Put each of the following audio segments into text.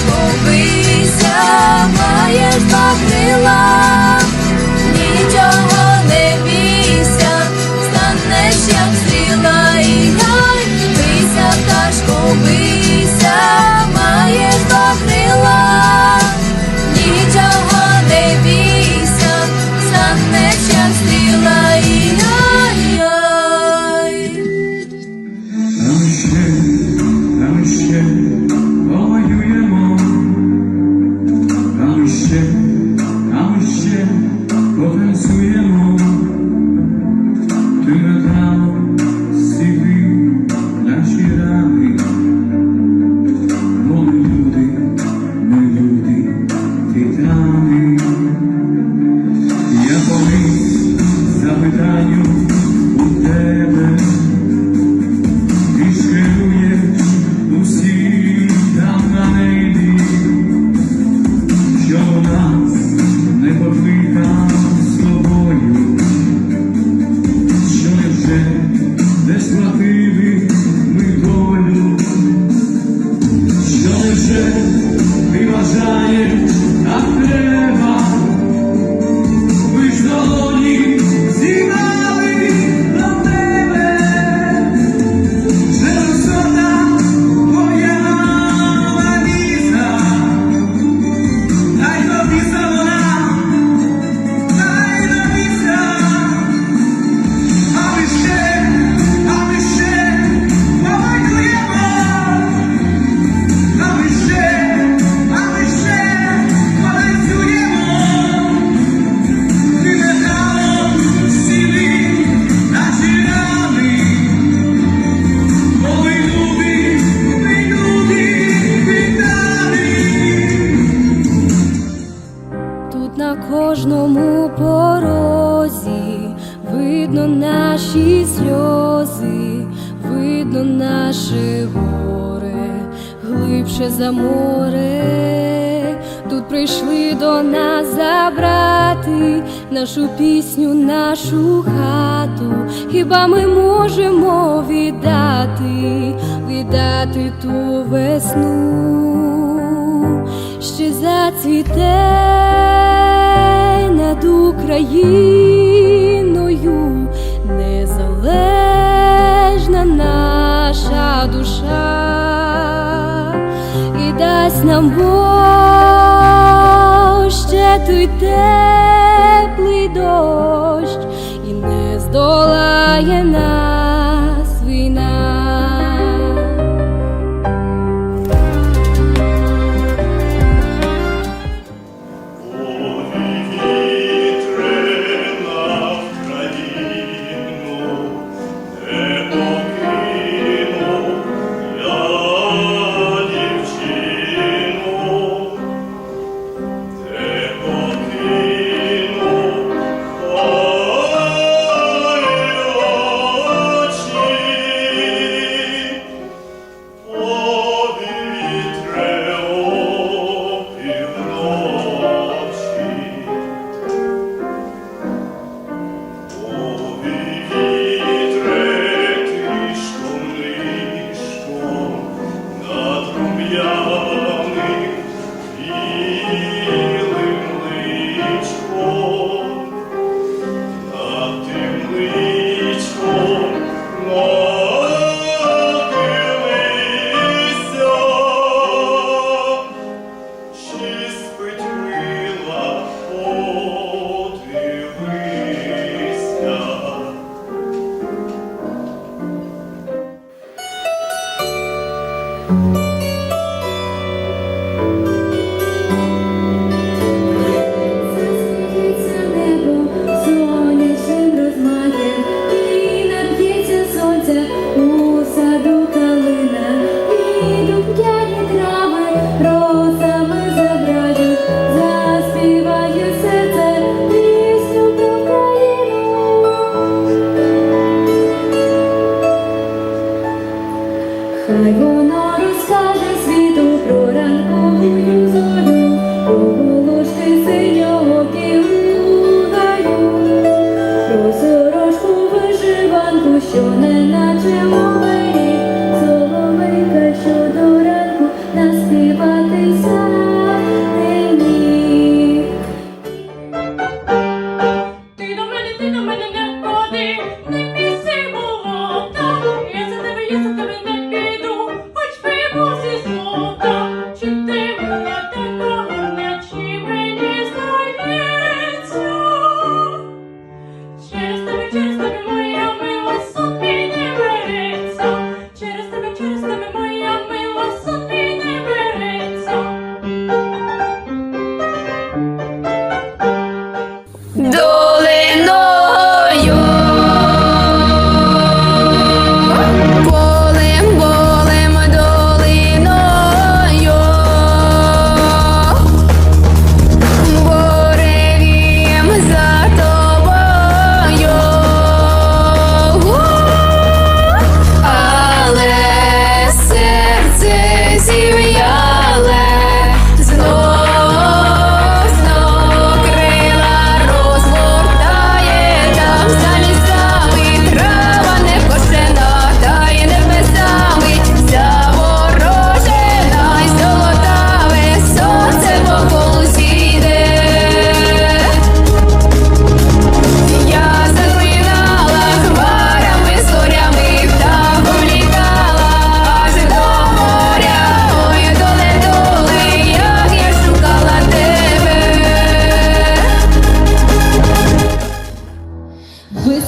Словися, маєш багнила. Bühne на кожному порозі, видно наші сльози, видно наше горе, глибше за море, тут прийшли до нас забрати нашу пісню, нашу хату. Хіба ми можемо віддати, віддати ту весну? ще зацвіте над Україною незалежна наша душа і дасть нам Бог ще той теплий дощ і не здолає нас.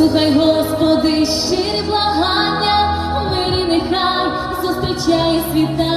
Слухай, Господи, щирі благання, в мирі нехай зустрічає світа.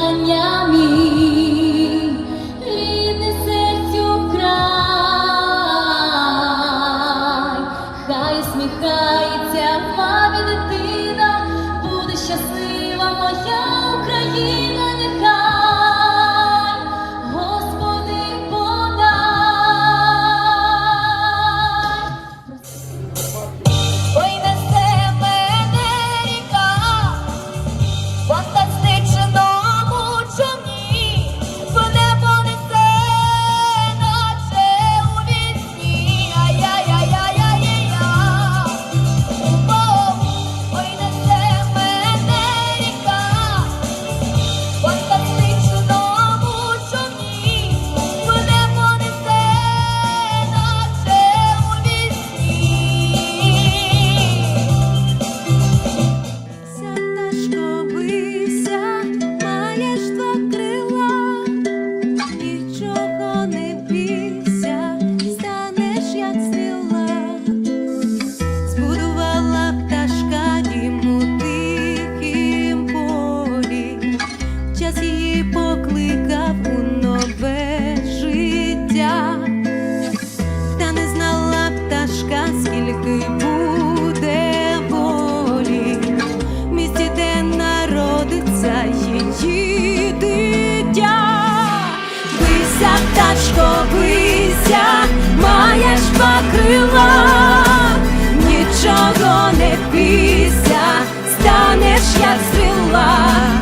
Не бійся, станеш як стріла.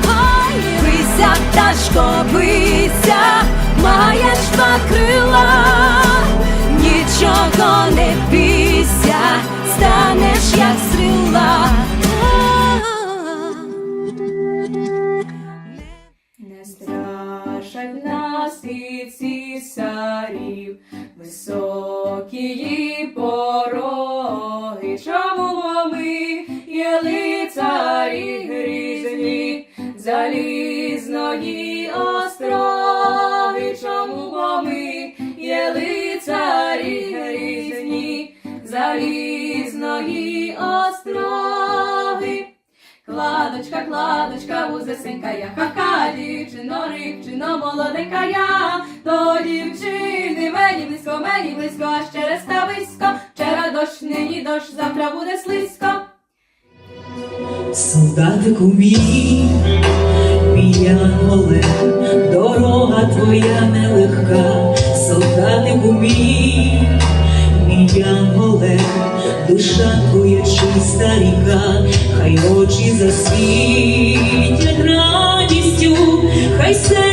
Ой, та пташко, бися, маєш два крила, нічого не бійся, станеш як стріла. Страшать нас і цісарів, високі пороги, чому ми є лицарі грізні, залізної остроги, чому ми є лицарі грізні, залізної остроги. Кладочка, кладочка, вузесенька я, ха-ха, дівчино, рибчино, молоденька я, до дівчини мені близько, мені близько, аж через та близько, вчора дощ, нині дощ, завтра буде слизько. Солдатику мій, мій янголе, дорога твоя нелегка, солдатику мій, проміння голе, душа твоя чиста ріка, хай очі засвітять радістю, хай все.